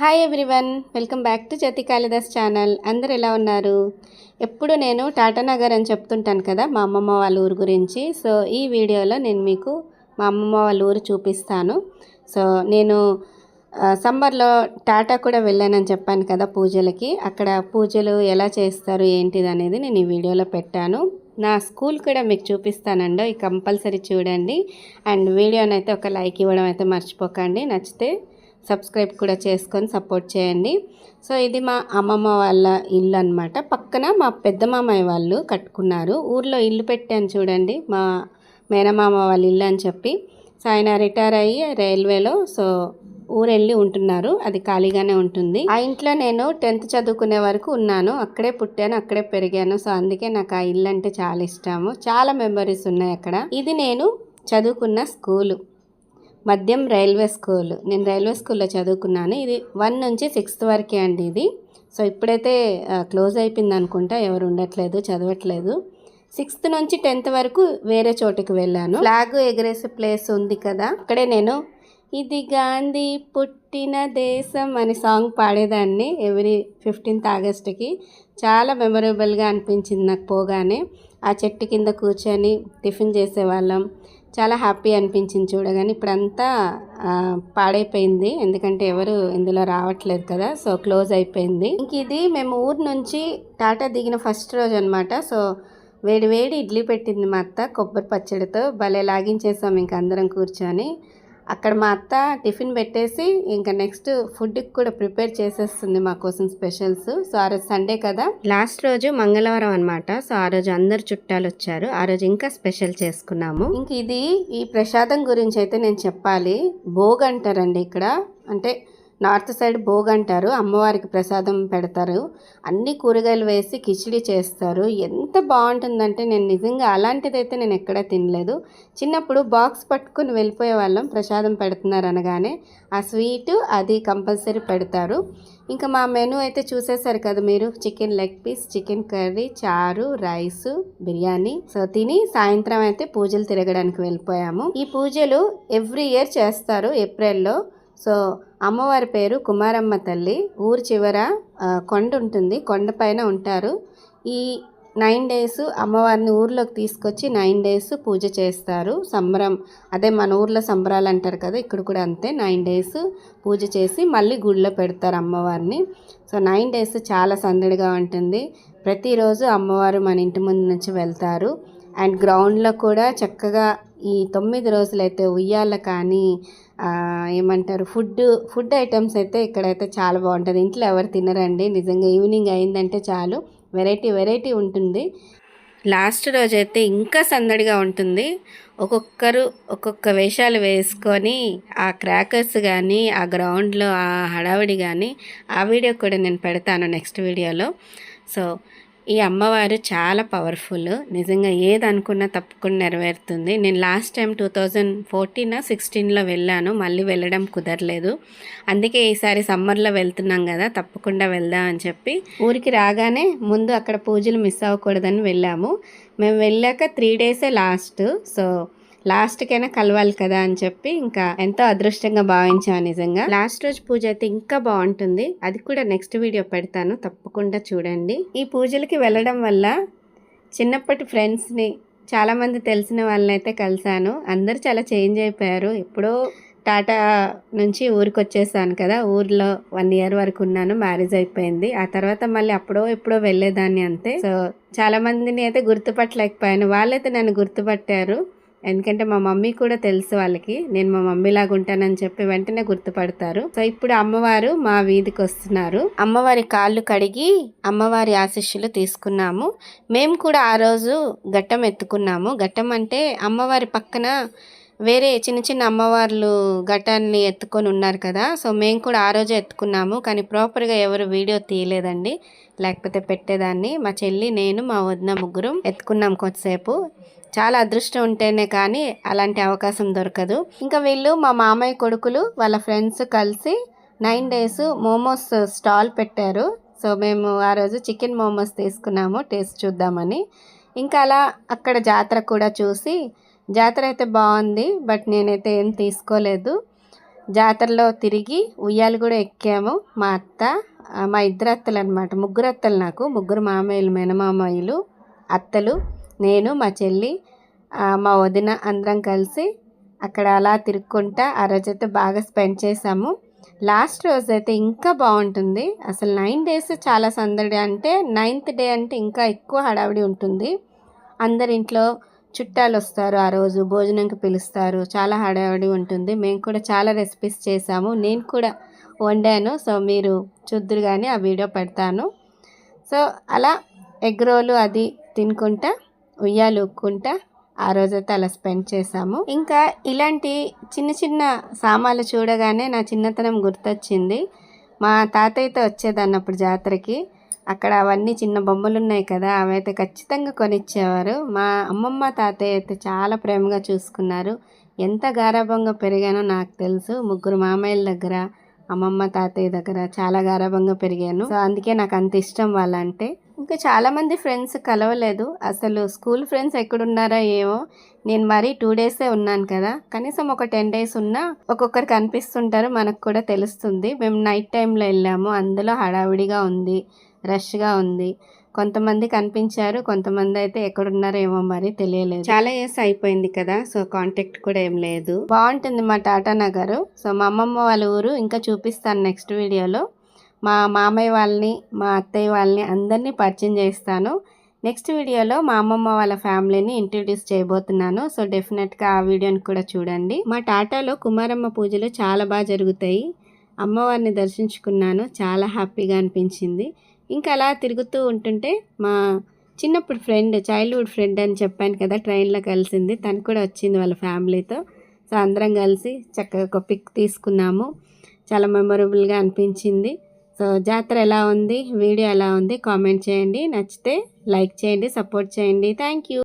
Hi everyone welcome back to Jyothi Kalidas channel అందరు ఎలా ఉన్నారు? ఎప్పుడు నేను టాటా నగర్ అని చెప్తుంటాను కదా మా అమ్మమ్మ వాళ్ళ ఊరు గురించి. సో ఈ వీడియోలో నేను మీకు మా అమ్మమ్మ వాళ్ళ ఊరు చూపిస్తాను. సో నేను సమ్మర్లో టాటా కూడా వెళ్ళానని చెప్పాను కదా పూజలకి. అక్కడ పూజలు ఎలా చేస్తారు ఏంటిది అనేది నేను ఈ వీడియోలో పెట్టాను. నా స్కూల్ కూడా మీకు చూపిస్తానండి ఈ కంపల్సరీ చూడండి. అండ్ వీడియోనైతే ఒక లైక్ ఇవ్వడం అయితే మర్చిపోకండి. నచ్చితే సబ్స్క్రైబ్ కూడా చేసుకొని సపోర్ట్ చేయండి. సో ఇది మా అమ్మమ్మ వాళ్ళ ఇల్లు అనమాట పక్కన మా పెద్దమామయ్య వాళ్ళు కట్టుకున్నారు. ఊర్లో ఇల్లు పెట్టాను చూడండి మా మేనమామ వాళ్ళ ఇల్లు అని చెప్పి. సో ఆయన రిటైర్ అయ్యి రైల్వేలో సో ఊరు వెళ్ళి ఉంటున్నారు. అది ఖాళీగానే ఉంటుంది. ఆ ఇంట్లో నేను టెన్త్ చదువుకునే వరకు ఉన్నాను. అక్కడే పుట్టాను అక్కడే పెరిగాను. సో అందుకే నాకు ఆ ఇల్లు అంటే చాలా ఇష్టము. చాలా మెమరీస్ ఉన్నాయి అక్కడ. ఇది నేను చదువుకున్న స్కూలు. మద్యం రైల్వే స్కూల్. నేను రైల్వే స్కూల్లో చదువుకున్నాను. ఇది వన్ నుంచి సిక్స్త్ వరకే అండి ఇది. సో ఇప్పుడైతే క్లోజ్ అయిపోయింది అనుకుంటా. ఎవరు ఉండట్లేదు చదవట్లేదు. సిక్స్త్ నుంచి టెన్త్ వరకు వేరే చోటుకి వెళ్ళాను. ఫ్లాగ్ ఎగరేసే ప్లేస్ ఉంది కదా. అక్కడే నేను ఇది గాంధీ పుట్టిన దేశం అనే సాంగ్ పాడేదాన్ని ఎవ్రీ ఫిఫ్టీన్త్ ఆగస్ట్కి. చాలా మెమొరబుల్గా అనిపించింది నాకు పోగానే. ఆ చెట్టు కింద కూర్చొని టిఫిన్ చేసేవాళ్ళం. చాలా హ్యాపీ అనిపించింది చూడగానే. ఇప్పుడంతా పాడైపోయింది. ఎందుకంటే ఎవరు ఇందులో రావట్లేదు కదా. సో క్లోజ్ అయిపోయింది. ఇంక ఇది మేము ఊరు నుంచి టాటా దిగిన ఫస్ట్ రోజు అనమాట సో వేడి వేడి ఇడ్లీ పెట్టింది మా అత్త కొబ్బరి పచ్చడితో. భలే లాగించేసాం ఇంక అందరం కూర్చొని. అక్కడ మా అత్త టిఫిన్ పెట్టేసి ఇంకా నెక్స్ట్ ఫుడ్కి కూడా ప్రిపేర్ చేసేస్తుంది మా కోసం స్పెషల్స్. సో ఆ రోజు సండే కదా? లాస్ట్ రోజు మంగళవారం అన్నమాట. సో ఆ రోజు అందరు చుట్టాలు వచ్చారు. ఆ రోజు ఇంకా స్పెషల్ చేసుకున్నాము. ఇంక ఇది ఈ ప్రసాదం గురించి అయితే నేను చెప్పాలి. భోగ్ అంటారండి ఇక్కడ. అంటే నార్త్ సైడ్ భోగ్ అంటారు అమ్మవారికి ప్రసాదం పెడతారు. అన్ని కూరగాయలు వేసి కిచిడి చేస్తారు. ఎంత బాగుంటుందంటే నేను నిజంగా అలాంటిదైతే నేను ఎక్కడా తినలేదు. చిన్నప్పుడు బాక్స్ పట్టుకుని వెళ్ళిపోయే వాళ్ళం ప్రసాదం పెడుతున్నారు అనగానే ఆ స్వీట్ అది కంపల్సరీ పెడతారు. ఇంకా మా మెనూ అయితే చూసేసారు కదా మీరు chicken leg piece chicken curry చారు రైస్ బిర్యానీ. సో తిని సాయంత్రం అయితే పూజలు తిరగడానికి వెళ్ళిపోయాము. ఈ పూజలు ఎవ్రీ ఇయర్ చేస్తారు ఏప్రిల్లో. సో అమ్మవారి పేరు కుమారమ్మ తల్లి. ఊరు చివర కొండ ఉంటుంది. కొండ పైన ఉంటారు. ఈ నైన్ డేస్ అమ్మవారిని ఊర్లోకి తీసుకొచ్చి నైన్ డేస్ పూజ చేస్తారు. సంబరం అదే మన ఊర్లో సంబరాలు అంటారు కదా ఇక్కడ కూడా అంతే. నైన్ డేస్ పూజ చేసి మళ్ళీ గుడిలో పెడతారు అమ్మవారిని. సో నైన్ డేస్ చాలా సందడిగా ఉంటుంది. ప్రతిరోజు అమ్మవారు మన ఇంటి ముందు నుంచి వెళ్తారు. అండ్ గ్రౌండ్లో కూడా చక్కగా ఈ తొమ్మిది రోజులైతే ఉయ్యాల కానీ ఏమంటారు? ఫుడ్ ఫుడ్ ఐటమ్స్ అయితే ఇక్కడైతే చాలా బాగుంటుంది. ఇంట్లో ఎవరు తినరండి. నిజంగా ఈవినింగ్ అయిందంటే చాలు. వెరైటీ వెరైటీ ఉంటుంది. లాస్ట్ రోజు అయితే ఇంకా సందడిగా ఉంటుంది. ఒక్కొక్కరు ఒక్కొక్క వేషాలు వేసుకొని ఆ క్రాకర్స్ కానీ ఆ గ్రౌండ్లో ఆ హడావిడి కానీ ఆ వీడియో కూడా నేను పెడతాను నెక్స్ట్ వీడియోలో. సో ఈ అమ్మవారు చాలా పవర్ఫుల్. నిజంగా ఏది అనుకున్నా తప్పకుండా నెరవేరుతుంది. నేను last time two thousand fourteen సిక్స్టీన్లో వెళ్ళాను. మళ్ళీ వెళ్ళడం కుదరలేదు. అందుకే ఈసారి సమ్మర్లో వెళ్తున్నాం కదా తప్పకుండా వెళ్దాం అని చెప్పి ఊరికి రాగానే ముందు అక్కడ పూజలు మిస్ అవ్వకూడదని వెళ్ళాము. మేము వెళ్ళాక త్రీ డేసే లాస్ట్. సో లాస్ట్కైనా కలవాలి కదా అని చెప్పి ఇంకా ఎంతో అదృష్టంగా భావించాను నిజంగా. లాస్ట్ రోజు పూజ అయితే ఇంకా బాగుంటుంది. అది కూడా నెక్స్ట్ వీడియో పెడతాను. తప్పకుండా చూడండి. ఈ పూజలకి వెళ్ళడం వల్ల చిన్నప్పటి ఫ్రెండ్స్ని చాలామంది తెలిసిన వాళ్ళని అయితే కలిశాను. అందరు చాలా చేంజ్ అయిపోయారు. ఎప్పుడో టాటా నుంచి ఊరికి వచ్చేసాను కదా. ఊర్లో వన్ ఇయర్ వరకు ఉన్నాను. మ్యారేజ్ అయిపోయింది. ఆ తర్వాత మళ్ళీ అప్పుడో ఎప్పుడో వెళ్ళేదాన్ని అంతే. సో చాలా మందిని అయితే గుర్తుపట్టలేకపోయాను. వాళ్ళైతే నన్ను గుర్తుపట్టారు. ఎందుకంటే మా మమ్మీ కూడా తెలుసు వాళ్ళకి. నేను మా మమ్మీ లాగా ఉంటానని చెప్పి వెంటనే గుర్తుపడతారు. సో ఇప్పుడు అమ్మవారు మా వీధికి వస్తున్నారు. అమ్మవారి కాళ్ళు కడిగి అమ్మవారి ఆశీస్సులు తీసుకున్నాము. మేము కూడా ఆ రోజు ఘట్టం ఎత్తుకున్నాము. ఘట్టం అంటే అమ్మవారి పక్కన వేరే చిన్న చిన్న అమ్మవార్లు ఘటాన్ని ఎత్తుకొని ఉన్నారు కదా. సో మేము కూడా ఆ రోజే ఎత్తుకున్నాము. కానీ ప్రాపర్గా ఎవరు వీడియో తీయలేదండి. లేకపోతే పెట్టేదాన్ని. మా చెల్లి నేను మా వదిన ముగ్గురం ఎత్తుకున్నాం కొంతసేపు చాలా అదృష్టం ఉంటేనే కానీ అలాంటి అవకాశం దొరకదు. ఇంకా వీళ్ళు మా మామయ్య కొడుకులు వాళ్ళ ఫ్రెండ్స్ కలిసి నైన్ డేస్ మోమోస్ స్టాల్ పెట్టారు. సో మేము ఆ రోజు చికెన్ మోమోస్ తీసుకున్నాము టేస్ట్ చూద్దామని. ఇంకా అలా అక్కడ జాతర కూడా చూసి జాతర అయితే బాగుంది బట్ నేనైతే ఏం తీసుకోలేదు. జాతరలో తిరిగి ఉయ్యాలు కూడా ఎక్కాము. మా అత్త మా ఇద్దరు అత్తలు అనమాట ముగ్గురు అత్తలు నాకు ముగ్గురు మామయ్యలు మేనమామయ్యలు అత్తలు. నేను మా చెల్లి మా వదిన అందరం కలిసి అక్కడ అలా తిరుక్కుంటా ఆ రోజైతే బాగా స్పెండ్ చేసాము లాస్ట్ రోజు అయితే ఇంకా బాగుంటుంది. అసలు నైన్ డేస్ చాలా సందడి అంటే నైన్త్ డే అంటే ఇంకా ఎక్కువ హడావిడి ఉంటుంది. అందరి ఇంట్లో చుట్టాలు వస్తారు ఆ రోజు భోజనంకి పిలుస్తారు. చాలా హడావిడి ఉంటుంది. మేము కూడా చాలా రెసిపీస్ చేసాము నేను కూడా వండాను. సో మీరు చూద్దరు కానీ ఆ వీడియో పెడతాను. సో అలా ఎగ్ రోలు అది తినుకుంటా ఉయ్యాలు ఊక్కుంటా ఆ రోజైతే అలా స్పెండ్ చేసాము ఇంకా ఇలాంటి చిన్న చిన్న సామాన్లు చూడగానే నా చిన్నతనం గుర్తొచ్చింది. మా తాతయ్యతో వచ్చేదన్నప్పుడు జాతరకి అక్కడ అవన్నీ చిన్న బొమ్మలు ఉన్నాయి కదా అవి అయితే ఖచ్చితంగా కొనిచ్చేవారు. మా అమ్మమ్మ తాతయ్య అయితే చాలా ప్రేమగా చూసుకున్నారు. ఎంత గారాభంగా పెరిగానో నాకు తెలుసు. ముగ్గురు మామయ్యల దగ్గర అమ్మమ్మ తాతయ్య దగ్గర చాలా గారాభంగా పెరిగాను. సో అందుకే నాకు అంత ఇష్టం వాళ్ళంటే ఇంకా చాలామంది ఫ్రెండ్స్ కలవలేదు. అసలు స్కూల్ ఫ్రెండ్స్ ఎక్కడున్నారా ఏమో నేను మరీ టూ డేసే ఉన్నాను కదా. కనీసం ఒక టెన్ డేస్ ఉన్నా ఒక్కొక్కరు కనిపిస్తుంటారు మనకు కూడా తెలుస్తుంది. మేము నైట్ టైంలో వెళ్ళాము. అందులో హడావిడిగా ఉంది రష్గా ఉంది. కొంతమంది కనిపించారు కొంతమంది అయితే ఎక్కడున్నారో ఏమో మరి తెలియలేదు. చాలా ఇయర్స్ అయిపోయింది కదా సో కాంటాక్ట్ కూడా ఏం లేదు. బాగుంటుంది మా టాటా నగరు. సో మా అమ్మమ్మ వాళ్ళ ఊరు ఇంకా చూపిస్తాను నెక్స్ట్ వీడియోలో మా మామయ్య వాళ్ళని మా అత్తయ్య వాళ్ళని అందరినీ పరిచయం చేస్తాను. నెక్స్ట్ వీడియోలో మా అమ్మమ్మ వాళ్ళ ఫ్యామిలీని ఇంట్రడ్యూస్ చేయబోతున్నాను. సో డెఫినెట్గా ఆ వీడియోని కూడా చూడండి. మా టాటాలో కుమారమ్మ పూజలు చాలా బాగా జరుగుతాయి. అమ్మవారిని దర్శించుకున్నాను. చాలా హ్యాపీగా అనిపించింది. ఇంకా అలా తిరుగుతూ ఉంటుంటే మా చిన్నప్పుడు ఫ్రెండ్ చైల్డ్హుడ్ ఫ్రెండ్ అని చెప్పాను కదా ట్రైన్లో కలిసింది. తను కూడా వచ్చింది వాళ్ళ ఫ్యామిలీతో. సో అందరం కలిసి చక్కగా ఒక పిక్ తీసుకున్నాము. చాలా మెమొరబుల్గా అనిపించింది. సో జాతర ఎలా ఉంది? వీడియో ఎలా ఉంది? కామెంట్ చేయండి. నచ్చితే లైక్ చేయండి సపోర్ట్ చేయండి. Thank you